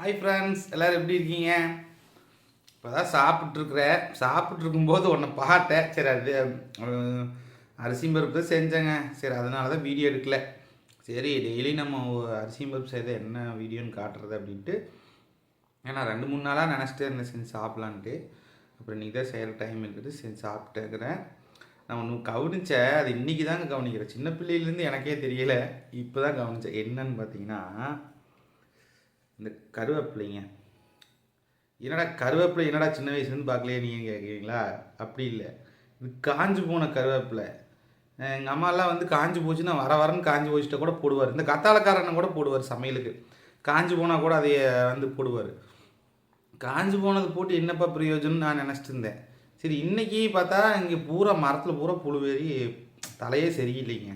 Hi friends எல்லோரும் எப்படி இருக்கீங்க? இப்போ தான் சாப்பிட்ருக்குறேன் சாப்பிட்ருக்கும்போது உன்னை பார்த்தேன். சரி அது அரிசியும் அரிசி பருப்பு தான் செஞ்சேங்க. சரி அதனால தான் வீடியோ எடுக்கல. சரி டெய்லி நம்ம அரிசியும் பருப்பு செய்த என்ன வீடியோன்னு காட்டுறது அப்படின்ட்டு ஏன்னா ரெண்டு மூணு நாளாக நினச்சிட்டே இருந்தேன். செஞ்சு சாப்பிட்லான்ட்டு. அப்புறம் இன்றைக்கி தான் செய்கிற டைம் இருக்குது. செஞ்சு சாப்பிட்டுக்கிறேன். நான் ஒன்று கவனித்தேன் அது இன்றைக்கி தாங்க கவனிக்கிறேன். சின்ன பிள்ளையிலேருந்து எனக்கே தெரியலை. இப்போ தான் கவனித்தேன் என்னன்னு பார்த்தீங்கன்னா இந்த கருவேப்பிலைங்க. என்னடா கருவேப்பிலை என்னடா சின்ன வயசுலேருந்து பார்க்கலையே நீங்கள் கேட்குறீங்களா? அப்படி இல்லை. இது காஞ்சு போன கருவேப்பிலை. எங்கள் அம்மாலாம் வந்து காஞ்சு போச்சுன்னா வர வரன்னு காஞ்சி போச்சுட்டா கூட போடுவார். இந்த கத்தாழக்காரனை கூட போடுவார் சமையலுக்கு. காஞ்சு போனால் கூட அதைய வந்து போடுவார். காஞ்சி போனது போட்டு என்னப்பா பிரயோஜனம் நான் நினச்சிட்டு இருந்தேன். சரி இன்றைக்கி பார்த்தா இங்கே பூரா மரத்தில் பூரா புழுவேறி தலையே சரியில்லைங்க.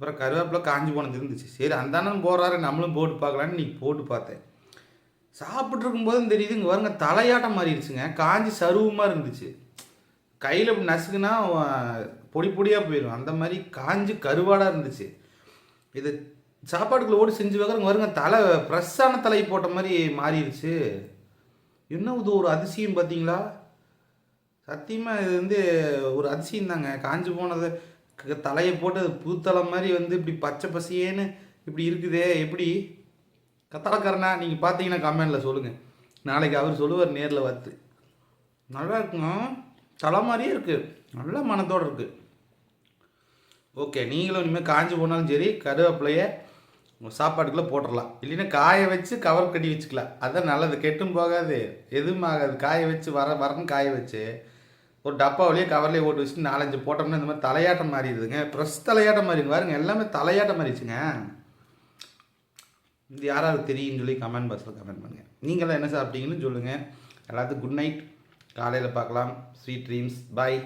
அப்புறம் கருவேப்பிலை காஞ்சு போனது இருந்துச்சு. சரி அந்த அண்ணன் போடுறாரு நம்மளும் போட்டு பார்க்கலான்னு நீ போட்டு பார்த்தேன். சாப்பிட்டு போதும் தெரியுது இங்கே வருங்க தலையாட்டம் மாறிடுச்சுங்க. காஞ்சி சருவமாக இருந்துச்சு. கையில் நசுக்குன்னா பொடி பொடியாக போயிடும். அந்த மாதிரி காஞ்சி கருவாடாக இருந்துச்சு. இது சாப்பாட்டுக்குள்ள ஓடி செஞ்சு வைக்கிறவங்க வருங்க தலை ஃப்ரெஷ்ஷான தலை போட்ட மாதிரி மாறிடுச்சு. என்ன இது ஒரு அதிசயம் பார்த்தீங்களா? சத்தியமாக இது வந்து ஒரு அதிசயம் தாங்க காஞ்சி போனது தலையை போட்டு அது பூத்தலை மாதிரி வந்து இப்படி பச்சை பசியேன்னு இப்படி இருக்குதே எப்படி? கத்தாழக்காரனா நீங்கள் பார்த்தீங்கன்னா கமெண்டில் சொல்லுங்கள் நாளைக்கு அவர் சொல்லுவார் நேரில் பார்த்து. நல்லா இருக்குங்க. தலை மாதிரியே இருக்குது நல்ல மனத்தோடு இருக்குது ஓகே நீங்களும் இனிமேல் காஞ்சி போனாலும் சரி கருவேப்பிலையை உங்கள் சாப்பாட்டுக்குள்ளே போட்டுடலாம் இல்லைன்னா காய வச்சு கவர் கட்டி வச்சுக்கலாம். அதான் நல்லது. கெட்டும் போகாது. எதுவும் ஆகாது. காய வச்சு வர வரன்னு காய வச்சு. ஒரு டப்பாவிலேயே கவர்லேயே ஓட்டு வச்சுட்டு நாலஞ்சு போட்டோம்னா இந்த மாதிரி தலையாட்டம் மாறிடுதுங்க. ப்ரெஸ் தலையாட்டம் மாறிடுங்க. பாருங்க எல்லாமே தலையாட்டம் மாறிடுச்சுங்க. இது யாராவது தெரியும்னு சொல்லி கமெண்ட் பாக்ஸில் கமெண்ட் பண்ணுங்கள் நீங்களாம் என்ன சாப்பிட்டீங்கன்னு சொல்லுங்கள் எல்லாத்துக்கும் குட் நைட் காலையில் பார்க்கலாம். ஸ்வீட் ட்ரீம்ஸ் பாய்